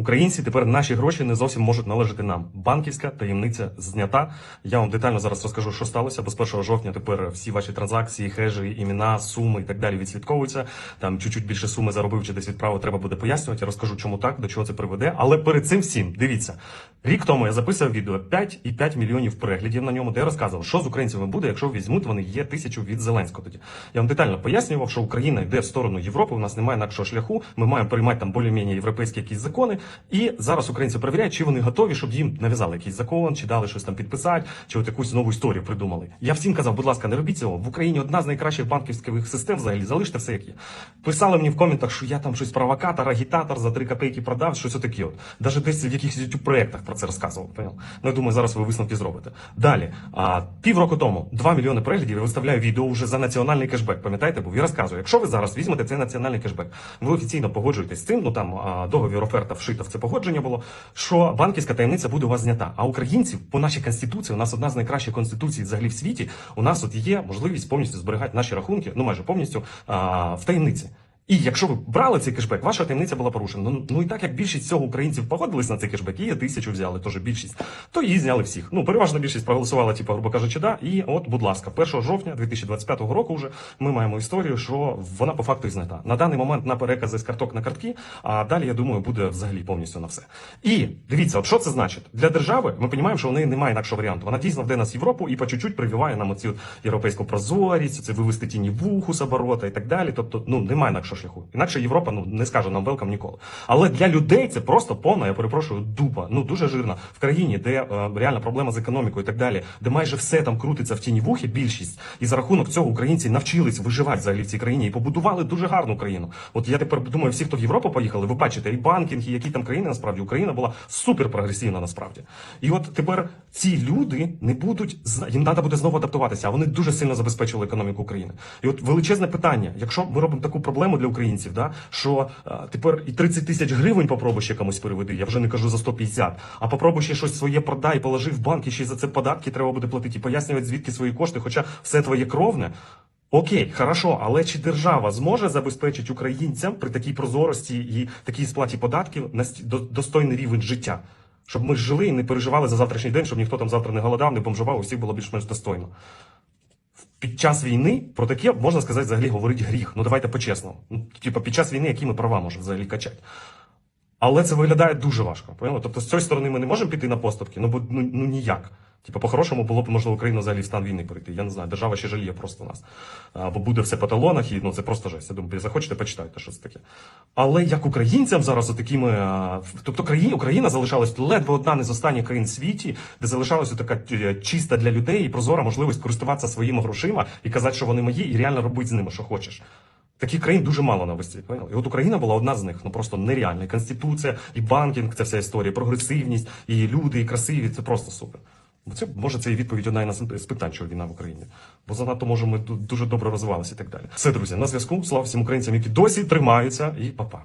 Українці тепер наші гроші не зовсім можуть належати нам. Банківська таємниця знята. Я вам детально зараз розкажу, що сталося. Бо з 1 жовтня тепер всі ваші транзакції, хежі, імена, суми і так далі відслідковуються. Там чуть-чуть більше суми заробив чи десь відправив, треба буде пояснювати. Я розкажу, чому так, до чого це приведе. Але перед цим всім дивіться. Рік тому я записував відео 5,5 мільйонів переглядів на ньому, де я розказував, що з українцями буде, якщо візьмуть вони є тисячу від Зеленського. Тоді я вам детально пояснював, що Україна йде в сторону Європи. У нас немає інакшого шляху. Ми маємо приймати там більш-менш європейські якісь закони. І зараз українці перевіряють, чи вони готові, щоб їм нав'язали якийсь закон, чи дали щось там підписати, чи от якусь нову історію придумали. Я всім казав, будь ласка, не робіть цього. В Україні одна з найкращих банківських систем взагалі залиште все як є. Писали мені в коментах, що я там щось провокатор, агітатор за 3 копійки продав, щось отаке. От. Даже десь в якихось youtube проєктах про це розказував. Понял? Ну я думаю, зараз ви висновки зробите. Далі, а, півроку тому 2 мільйони переглядів я виставляю відео вже за національний кешбек. Пам'ятаєте, був і розказую, якщо ви зараз візьмете цей національний кешбек, ви офіційно погоджуєтесь з цим, ну там а, договір оферта вшита в це погодження було, що банківська таємниця буде у вас знята. А українців по нашій конституції, у нас одна з найкращих конституцій взагалі в світі. У нас от є можливість повністю зберігати наші рахунки, ну майже повністю а, в таємниці. І якщо ви брали цей кешбек, ваша таємниця була порушена. Ну, ну і так як більшість цього українців погодились на цей кешбек, є тисячу взяли, теж більшість, то її зняли всіх. Ну, переважна більшість проголосувала, типу, грубо кажучи, да. І от, будь ласка, 1 жовтня 2025 року вже ми маємо історію, що вона по факту і знята. На даний момент на перекази з карток на картки, а далі, я думаю, буде взагалі повністю на все. І дивіться, от що це значить? Для держави ми розуміємо, що в неї немає інакшого варіанту. Вона дійсно вде нас в Європу і по чуть-чуть прививає нам оцю європейську прозорість, це вивести тіні вуху з оборота і так далі. Тобто, ну немає інакшого шляху. Інакше Європа ну не скаже нам велкам ніколи. Але для людей це просто повна, я перепрошую, дупа. Ну дуже жирна в країні, де е, реальна проблема з економікою і так далі, де майже все там крутиться в тіні вухи, більшість, і за рахунок цього українці навчились виживати взагалі в цій країні і побудували дуже гарну країну. От я тепер думаю, всі, хто в Європу поїхали, ви бачите, і банкінг, і які там країни насправді Україна була супер прогресивна насправді. І от тепер ці люди не будуть їм треба буде знову адаптуватися, а вони дуже сильно забезпечили економіку України. І от величезне питання: якщо ми робимо таку проблему для українців, да що а, тепер і 30 тисяч гривень попробуй ще комусь переведи, я вже не кажу за 150, а попробуй ще щось своє продай, положи в банк, і ще за це податки треба буде платити і пояснювати, звідки свої кошти, хоча все твоє кровне. Окей, хорошо, але чи держава зможе забезпечити українцям при такій прозорості і такій сплаті податків до- достойний рівень життя? Щоб ми жили і не переживали за завтрашній день, щоб ніхто там завтра не голодав, не бомжував, у всіх було більш-менш достойно. Під час війни про таке можна сказати взагалі говорить гріх. Ну давайте по-чесному. Ну, типу, під час війни які ми права можемо взагалі качати? Але це виглядає дуже важко. Поняли? Тобто з цієї сторони ми не можемо піти на поступки, ну бо ну, ну ніяк. Типу, по-хорошому було б можливо Україну взагалі в стан війни перейти. Я не знаю, держава ще жаліє просто нас. А, бо буде все по талонах, і ну це просто жесть. Я думаю, захочете, почитайте, що це таке. Але як українцям зараз такими, тобто країна, Україна залишалась ледве одна не з останніх країн в світі, де залишалася така е, чиста для людей і прозора можливість користуватися своїми грошима і казати, що вони мої, і реально робити з ними, що хочеш. Таких країн дуже мало на світ. І от Україна була одна з них. Ну просто нереальна. І конституція, і банкінг, це вся історія, прогресивність, і люди, і красиві. Це просто супер. Бо це може це і відповідь одна з питань, що війна в Україні. Бо занадто може ми дуже добре розвивалися і так далі. Все, друзі, на зв'язку. Слава всім українцям, які досі тримаються, і па-па.